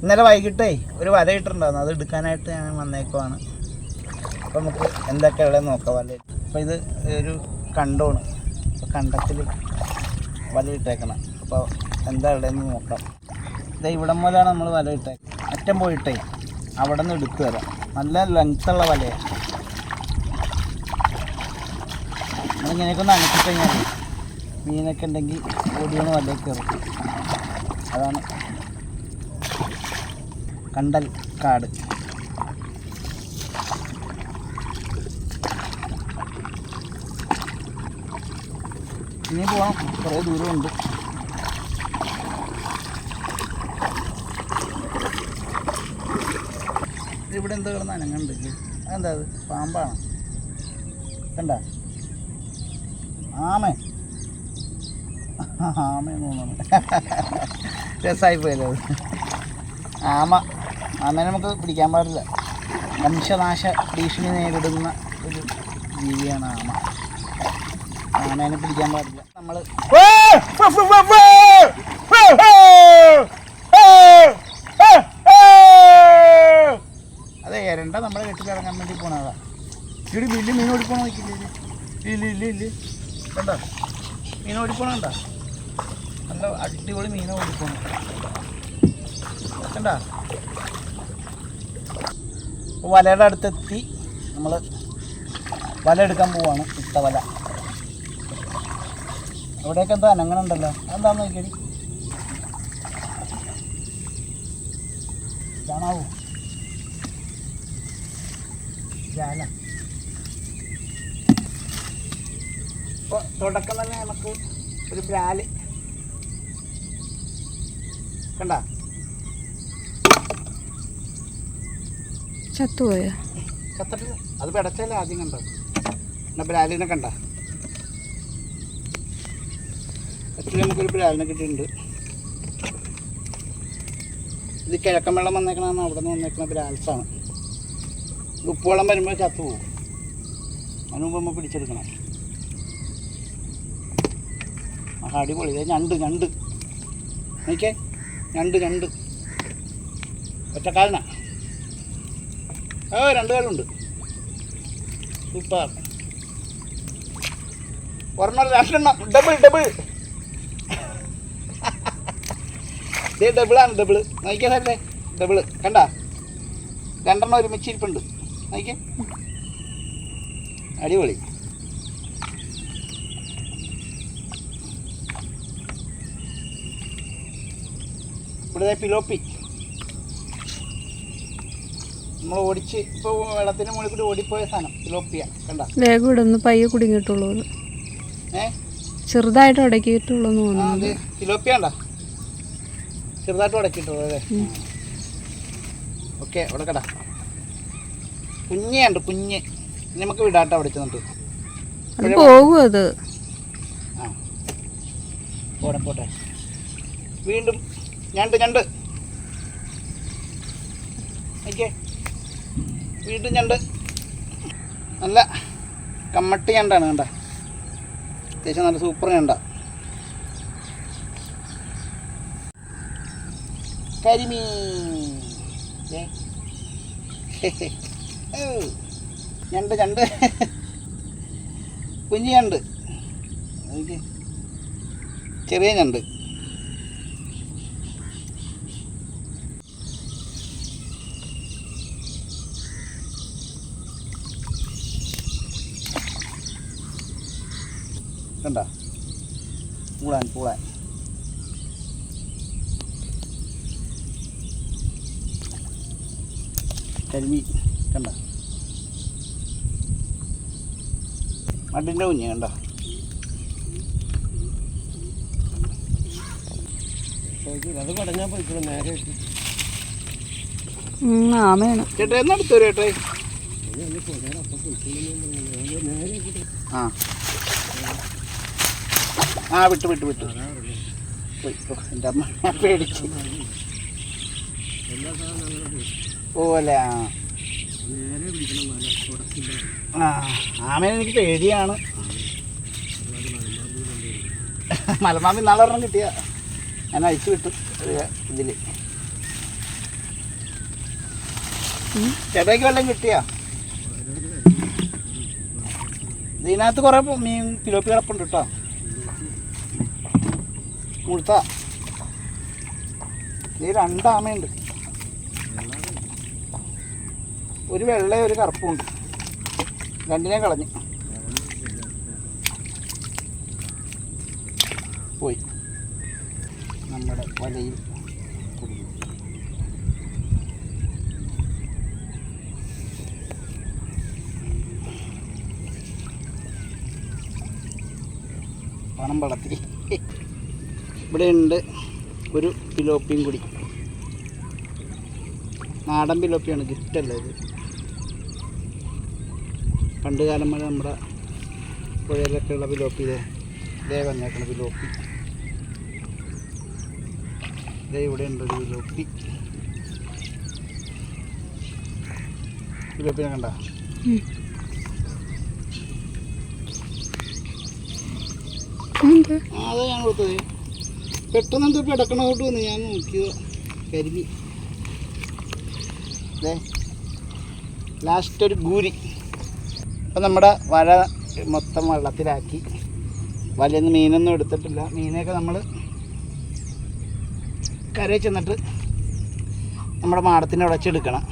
ഇന്നലെ വൈകിട്ടേ ഒരു വല ഇട്ടിട്ടുണ്ടായിരുന്നു. അത് എടുക്കാനായിട്ട് ഞാൻ വന്നേക്കുവാണ്. അപ്പോൾ നമുക്ക് എന്തൊക്കെ ഇവിടെ നോക്കാം വല അപ്പോൾ ഇത് ഒരു കണ്ടമാണ് അപ്പോൾ കണ്ടത്തിൽ വല ഇട്ടേക്കണം. അപ്പോൾ എന്താ ഉള്ളതെന്ന് നോക്കാം. ഇത് ഇവിടം മുതലാണ് നമ്മൾ വല ഇട്ടേക്കുന്നത് അറ്റം പോയിട്ടേ അവിടെ നിന്ന് എടുത്തു തരാം. നല്ല ലെങ്ത്തുള്ള വലയാണ് നമ്മളിങ്ങനെയൊക്കെ ഒന്ന് അനക്കിക്കഴിഞ്ഞാൽ മീനൊക്കെ ഉണ്ടെങ്കിൽ ഓടിയാണ് വലയിൽ കയറും അതാണ് കണ്ടൽ കാട്. ഇനി പോവാം കുറേ ദൂരമുണ്ട്. ഇവിടെ എന്താ കിടന്ന് അനങ്ങുന്നുണ്ട്. അതെന്താ അത്? പാമ്പാണ്? കണ്ട? ആമ. ആമ തോന്നുന്നു. രസമായി പോയല്ലോ അത്. ആമ. ആമേനെ നമുക്ക് പിടിക്കാൻ പാടില്ല. വംശനാശ ഭീഷണി നേരിടുന്ന ഒരു ജീവിയാണ് ആമ. ആമേനെ പിടിക്കാൻ പാടില്ല. നമ്മൾ അതെ എരണ്ട നമ്മളെ കെട്ടിലിറങ്ങാൻ വേണ്ടി പോണതാ. ഇവിടെ വലിയ മീൻ ഓടിപ്പോണ നോക്കില്ലേ ഇല്ല ഇല്ല ഇല്ല കണ്ടോ? മീൻ ഓടിപ്പോണണ്ട നല്ല അടിപൊളി മീൻ ഓടിപ്പോണ കണ്ട? വലയുടെ അടുത്തെത്തി. നമ്മൾ വല എടുക്കാൻ പോവാണ്. ഇട്ട വല. അവിടെയൊക്കെ എന്തോ അനങ്ങണുണ്ടല്ലോ അതെന്താന്ന് നോക്കിയടി. കാണാവോ ജാല ഇപ്പോൾ തുടക്കം തന്നെ നമുക്ക് ഒരു ബ്രാൽ കണ്ട? ചത്തുപോയോ? ചത്തട്ടില്ല അത് പിടച്ചല്ലേ ആദ്യം കണ്ടത്. എന്നാ ബ്രാലിനെ കണ്ട? ആക്ച്വലി നമുക്കൊരു ബ്രാലിനെ കിട്ടിയിട്ടുണ്ട്. ഇത് കിഴക്കൻ വെള്ളം വന്നേക്കണമെന്ന് അവിടെ നിന്ന് വന്നേക്കുന്ന ബ്രാൽസാണ് ഉപ്പുവെള്ളം വരുമ്പോൾ ചത്തു പോകും അതിന് മുമ്പ് നമ്മൾ പിടിച്ചെടുക്കണം. അടിപൊളി. ഞണ്ട് ഞണ്ട്. നോക്കിയേ. ഞണ്ട് ഞണ്ട്. ഒറ്റക്കാലനാ? ആ രണ്ട് കാലുണ്ട് സൂപ്പർ. ഒരെണ്ണം രണ്ടെണ്ണം. ഡബിൾ ഡബിൾ ഇതേ ഡബിളാണ് ഡബിൾ നോക്കിയാ സാറേ ഡബിൾ കണ്ട? രണ്ടെണ്ണം ഒരുമിച്ച് ഇരിപ്പുണ്ട്. നോക്കിയേ അടിപൊളി. ഇവിടെ പിലോപ്പി. നമ്മൾ ഓടിച്ച് ഇപ്പോൾ വെള്ളത്തിന് മുകളിൽ കൂടി ഓടിപ്പോയ സാധനം പിലോപ്പിയ കണ്ട? വേഗം ഇടുന്നു പയ്യെ കുടുങ്ങിയിട്ടുള്ളൂ. ഏ? ചെറുതായിട്ട് ഉടക്കിയിട്ടുള്ളൂ എന്ന് തോന്നുന്നു. അത് പിലോപ്പിയ ചെറുതായിട്ട് ഉടക്കിയിട്ടുള്ളത് അല്ലേ. ഓക്കെ അവിടെ കട. കുഞ്ഞുണ്ട് കുഞ്ഞ്. നമുക്ക് വിടാട്ടോ അവിടെ ചെന്നിട്ട്. അത് പോകും അത്. ആ. പോട്ടെ പോട്ടെ. വീണ്ടും ഞണ്ട് ഞണ്ട്. ഓക്കെ വീണ്ടും ഞണ്ട്. നല്ല കമ്മട്ടി ഞണ്ടാണ് കണ്ട. അത്യാവശ്യം നല്ല സൂപ്പർ ഞണ്ട. കരിമീൻ. ഞണ്ട് ഞണ്ട്. കുഞ്ഞു ഞണ്ട്. ചെറിയ ഞണ്ട്. കണ്ട? പൂളാൻ പൂളാൻ. കരിമീൻ കണ്ട? മഡിന്റെ കുഞ്ഞ് കണ്ട? അത് പടഞ്ഞാൽ പോയിക്കോളും നേരെ ആമയാണ്. ചേട്ടാ എന്നെടുത്തു ചേട്ടേ? ആ. ആ വിട്ടു വിട്ടു വിട്ടു. എന്റെ അമ്മ പേടിച്ചു. പോലെ ആമേനെ എനിക്ക് പേടിയാണ്. മലമാമി നാളെ ഒരെണ്ണം കിട്ടിയ. ഞാൻ അയച്ചു വിട്ടു ഇതിൽ ചേട്ടായിക്ക് വല്ലതും കിട്ടിയ? ഇതിനകത്ത് കുറെ മീൻ കിലോപ്പി കിടപ്പുണ്ട് കേട്ടോ. മുഴുത്ത ഈ രണ്ടാമയുണ്ട് ഒരു വെള്ള ഒരു കറുപ്പും ഉണ്ട്. രണ്ടിനെ കളഞ്ഞു. പോയി. നമ്മുടെ വലയിൽ പണം വളർത്തി ഇവിടെ ഉണ്ട് ഒരു പിലോപ്പിയും കൂടി. നാടൻ പിലോപ്പിയാണ് ഗിഫ്റ്റല്ല ഇത് പണ്ട് കാലം വരെ നമ്മുടെ പുഴയിലൊക്കെ ഉള്ള പിലോപ്പി ഇതേ ഇതേ വന്നേക്കണ പിലോപ്പി. ഇതേ ഇവിടെ ഉണ്ട് ഒരു പിലോപ്പി. പിലോപ്പിനെ കണ്ട? അതാ ഞാൻ കൊടുത്തത്. പെട്ടെന്ന് എന്തോ പിടക്കണോട്ട് വന്ന് ഞാൻ നോക്കിയ കരിമി അതെ ലാസ്റ്റ് ഒരു ഗൂരി. അപ്പം നമ്മുടെ വല മൊത്തം വെള്ളത്തിലാക്കി. വലയിൽ നിന്ന് മീനൊന്നും എടുത്തിട്ടില്ല. മീനെയൊക്കെ നമ്മൾ കരയിൽ ചെന്നിട്ട് നമ്മുടെ മാടത്തിന്റെ ഉടച്ചെടുക്കണം